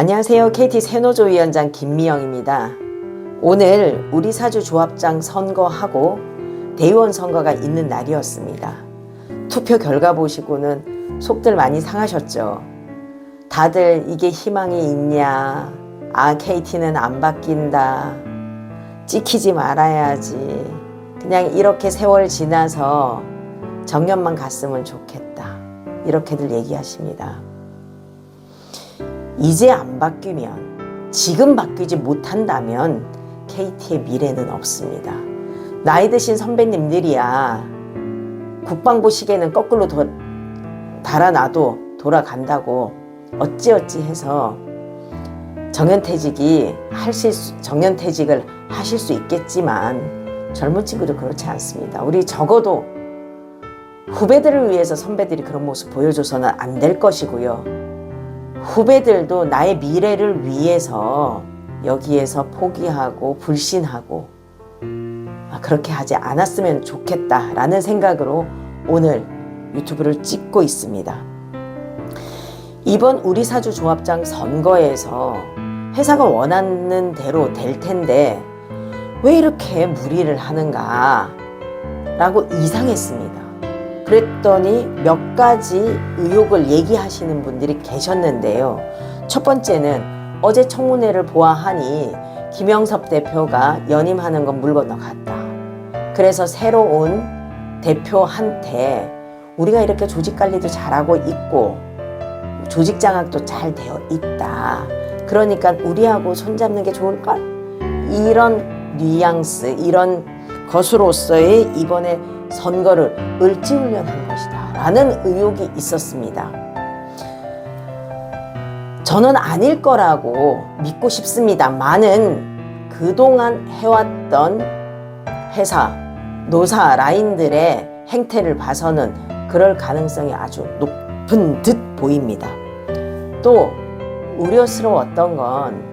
안녕하세요. KT 새노조 위원장 김미영입니다. 오늘 우리 사주 조합장 선거하고 대의원 선거가 있는 날이었습니다. 투표 결과 보시고는 속들 많이 상하셨죠. 다들 이게 희망이 있냐? 아, KT는 안 바뀐다. 찍히지 말아야지. 그냥 이렇게 세월 지나서 정년만 갔으면 좋겠다. 이렇게들 얘기하십니다. 이제 안 바뀌면 지금 바뀌지 못한다면 KT의 미래는 없습니다. 나이 드신 선배님들이야 국방부 시계는 거꾸로 더 달아놔도 돌아간다고 어찌어찌 해서 정년퇴직이 하실 수, 정년퇴직을 하실 수 있겠지만 젊은 친구도 그렇지 않습니다. 우리 적어도 후배들을 위해서 선배들이 그런 모습 보여줘서는 안 될 것이고요. 후배들도 나의 미래를 위해서 여기에서 포기하고 불신하고 아, 그렇게 하지 않았으면 좋겠다라는 생각으로 오늘 유튜브를 찍고 있습니다. 이번 우리 사주 조합장 선거에서 회사가 원하는 대로 될 텐데 왜 이렇게 무리를 하는가 라고 이상했습니다. 그랬더니 몇 가지 의혹을 얘기하시는 분들이 계셨는데요. 첫 번째는 어제 청문회를 보아하니 김영섭 대표가 연임하는 건 물 건너갔다. 그래서 새로운 대표한테 우리가 이렇게 조직 관리도 잘하고 있고 조직 장악도 잘 되어 있다. 그러니까 우리하고 손잡는 게 좋을걸? 이런 뉘앙스, 이런 것으로서의 이번에 선거를 을지훈련한 것이다. 라는 의혹이 있었습니다. 저는 아닐 거라고 믿고 싶습니다. 많은 그동안 해왔던 회사, 노사 라인들의 행태를 봐서는 그럴 가능성이 아주 높은 듯 보입니다. 또 우려스러웠던 건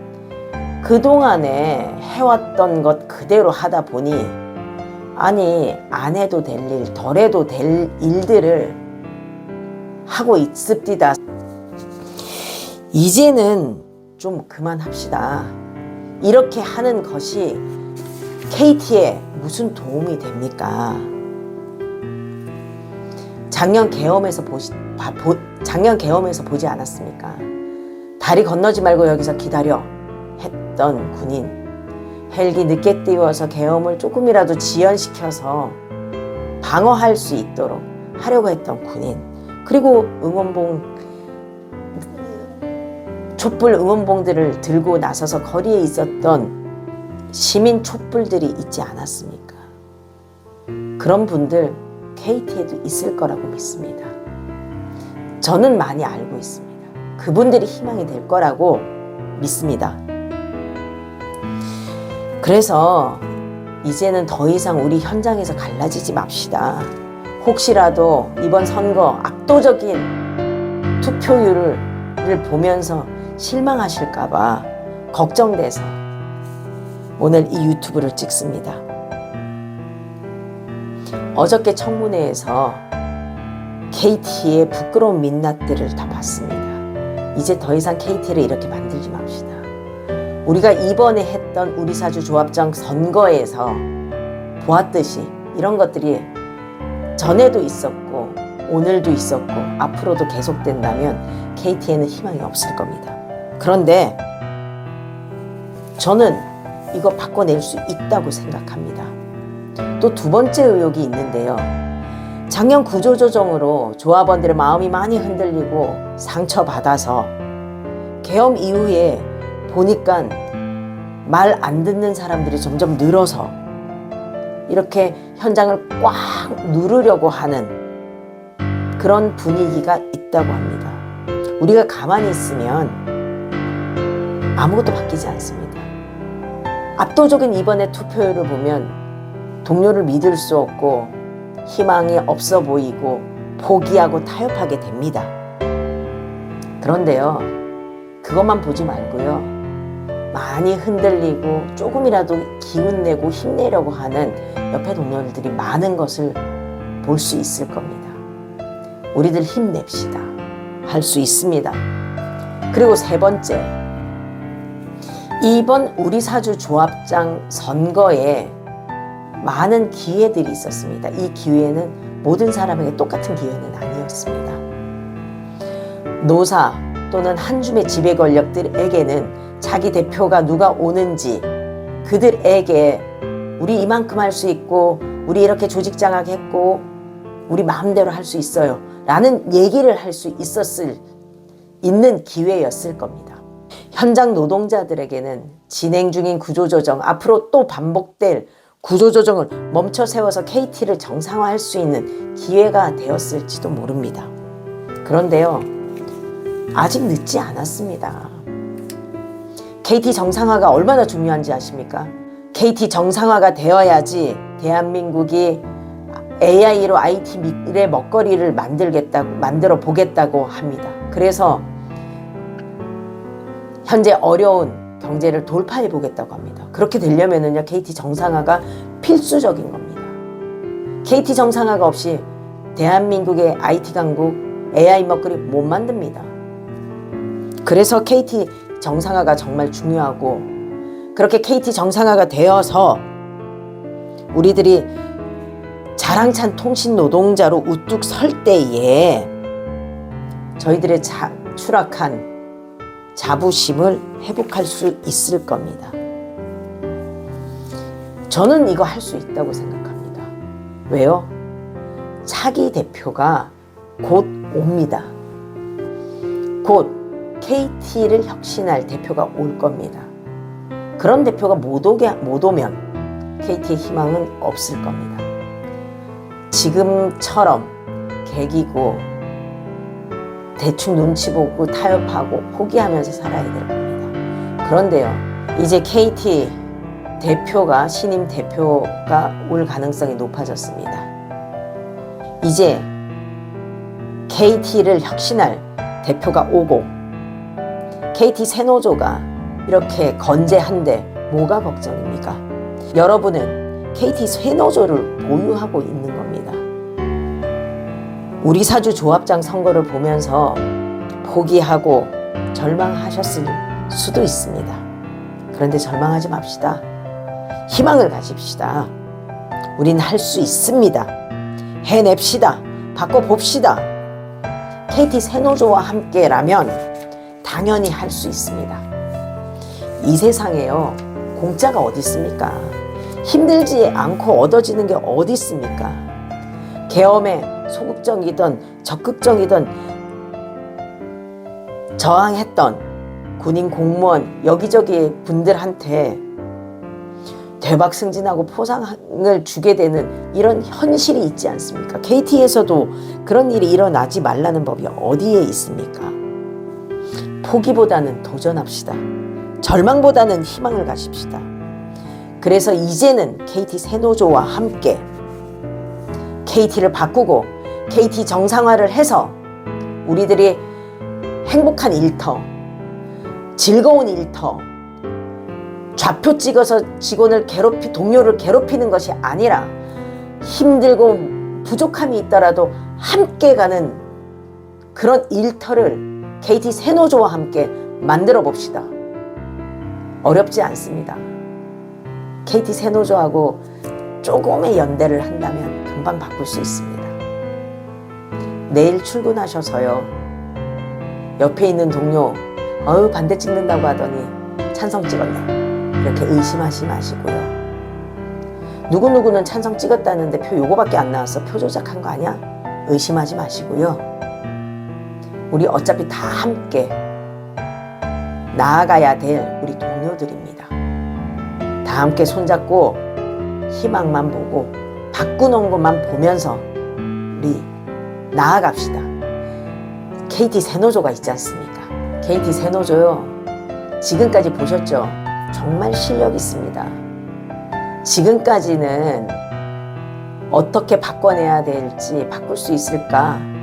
그동안에 해왔던 것 그대로 하다 보니 아니 안 해도 될 일, 덜 해도 될 일들을 하고 있습니다. 이제는 좀 그만합시다. 이렇게 하는 것이 KT에 무슨 도움이 됩니까? 작년 계엄에서 보시, 봐- 보, 작년 계엄에서 보지 않았습니까? 다리 건너지 말고 여기서 기다려 했던 군인. 헬기 늦게 띄워서 계엄을 조금이라도 지연시켜서 방어할 수 있도록 하려고 했던 군인. 그리고 응원봉 촛불 응원봉들을 들고 나서서 거리에 있었던 시민 촛불들이 있지 않았습니까? 그런 분들 KT에도 있을 거라고 믿습니다. 저는 많이 알고 있습니다. 그분들이 희망이 될 거라고 믿습니다. 그래서 이제는 더 이상 우리 현장에서 갈라지지 맙시다. 혹시라도 이번 선거 압도적인 투표율을 보면서 실망하실까봐 걱정돼서 오늘 이 유튜브를 찍습니다. 어저께 청문회에서 KT의 부끄러운 민낯들을 다 봤습니다. 이제 더 이상 KT를 이렇게 만들지 맙시다. 우리가 이번에 했던 우리 사주 조합장 선거에서 보았듯이 이런 것들이 전에도 있었고 오늘도 있었고 앞으로도 계속된다면 KT에는 희망이 없을 겁니다. 그런데 저는 이거 바꿔낼 수 있다고 생각합니다. 또 두 번째 의혹이 있는데요. 작년 구조조정으로 조합원들의 마음이 많이 흔들리고 상처받아서 계엄 이후에 보니까 말 안 듣는 사람들이 점점 늘어서 이렇게 현장을 꽉 누르려고 하는 그런 분위기가 있다고 합니다. 우리가 가만히 있으면 아무것도 바뀌지 않습니다. 압도적인 이번의 투표율을 보면 동료를 믿을 수 없고 희망이 없어 보이고 포기하고 타협하게 됩니다. 그런데요, 그것만 보지 말고요. 많이 흔들리고 조금이라도 기운내고 힘내려고 하는 옆에 동료들이 많은 것을 볼 수 있을 겁니다. 우리들 힘냅시다. 할 수 있습니다. 그리고 세 번째, 이번 우리 사주 조합장 선거에 많은 기회들이 있었습니다. 이 기회는 모든 사람에게 똑같은 기회는 아니었습니다. 노사 또는 한 줌의 지배 권력들에게는 자기 대표가 누가 오는지 그들에게 우리 이만큼 할 수 있고 우리 이렇게 조직 장악했고 우리 마음대로 할 수 있어요. 라는 얘기를 할 수 있었을 있는 기회였을 겁니다. 현장 노동자들에게는 진행 중인 구조조정, 앞으로 또 반복될 구조조정을 멈춰 세워서 KT를 정상화할 수 있는 기회가 되었을지도 모릅니다. 그런데요, 아직 늦지 않았습니다. KT 정상화가 얼마나 중요한지 아십니까? KT 정상화가 되어야지 대한민국이 AI로 IT 미래 먹거리를 만들겠다고 만들어 보겠다고 합니다. 그래서 현재 어려운 경제를 돌파해 보겠다고 합니다. 그렇게 되려면은요 KT 정상화가 필수적인 겁니다. KT 정상화가 없이 대한민국의 IT 강국 AI 먹거리 못 만듭니다. 그래서 KT 정상화가 정말 중요하고 그렇게 KT 정상화가 되어서 우리들이 자랑찬 통신 노동자로 우뚝 설 때에 저희들의 자, 추락한 자부심을 회복할 수 있을 겁니다. 저는 이거 할 수 있다고 생각합니다. 왜요? 차기 대표가 곧 옵니다. 곧 KT를 혁신할 대표가 올 겁니다. 그런 대표가 못, 오게, 못 오면 KT의 희망은 없을 겁니다. 지금처럼 개기고 대충 눈치 보고 타협하고 포기하면서 살아야 될 겁니다. 그런데요, 이제 KT 대표가 신임 대표가 올 가능성이 높아졌습니다. 이제 KT를 혁신할 대표가 오고 KT 새노조가 이렇게 건재한데 뭐가 걱정입니까? 여러분은 KT 새노조를 보유하고 있는 겁니다. 우리 사주 조합장 선거를 보면서 포기하고 절망하셨을 수도 있습니다. 그런데 절망하지 맙시다. 희망을 가집시다. 우린 할 수 있습니다. 해냅시다. 바꿔봅시다. KT 새노조와 함께라면 당연히 할 수 있습니다. 이 세상에요. 공짜가 어디 있습니까? 힘들지 않고 얻어지는 게 어디 있습니까? 계엄에 소극적이든 적극적이든 저항했던 군인 공무원 여기저기 분들한테 대박 승진하고 포상을 주게 되는 이런 현실이 있지 않습니까? KT에서도 그런 일이 일어나지 말라는 법이 어디에 있습니까? 포기보다는 도전합시다. 절망보다는 희망을 가십시다. 그래서 이제는 KT 새노조와 함께 KT를 바꾸고 KT 정상화를 해서 우리들이 행복한 일터, 즐거운 일터, 좌표 찍어서 직원을 괴롭히, 동료를 괴롭히는 것이 아니라 힘들고 부족함이 있더라도 함께 가는 그런 일터를 KT 새노조와 함께 만들어 봅시다. 어렵지 않습니다. KT 새노조하고 조금의 연대를 한다면 금방 바꿀 수 있습니다. 내일 출근하셔서요. 옆에 있는 동료, 어유 반대 찍는다고 하더니 찬성 찍었네. 이렇게 의심하지 마시고요. 누구누구는 찬성 찍었다는데 표 요거밖에 안 나왔어. 표 조작한 거 아니야? 의심하지 마시고요. 우리 어차피 다 함께 나아가야 될 우리 동료들입니다. 다 함께 손잡고 희망만 보고 바꾸는 것만 보면서 우리 나아갑시다. KT 새노조가 있지 않습니까? KT 새노조요. 지금까지 보셨죠? 정말 실력 있습니다. 지금까지는 어떻게 바꿔내야 될지 바꿀 수 있을까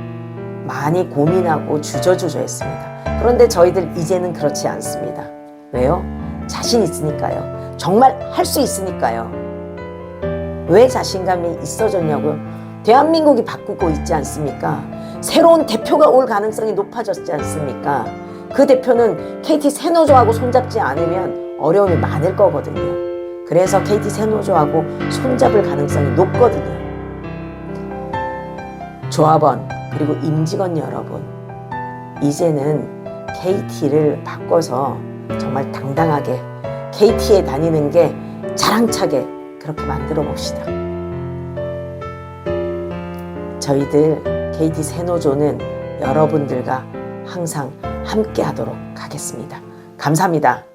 많이 고민하고 주저주저했습니다. 그런데 저희들 이제는 그렇지 않습니다. 왜요? 자신 있으니까요. 정말 할 수 있으니까요. 왜 자신감이 있어졌냐고요? 대한민국이 바꾸고 있지 않습니까? 새로운 대표가 올 가능성이 높아졌지 않습니까? 그 대표는 KT 새노조하고 손잡지 않으면 어려움이 많을 거거든요. 그래서 KT 세노조하고 손잡을 가능성이 높거든요. 조합원 그리고 임직원 여러분 이제는 KT를 바꿔서 정말 당당하게 KT에 다니는 게 자랑차게 그렇게 만들어 봅시다. 저희들 KT 세노조는 여러분들과 항상 함께 하도록 하겠습니다. 감사합니다.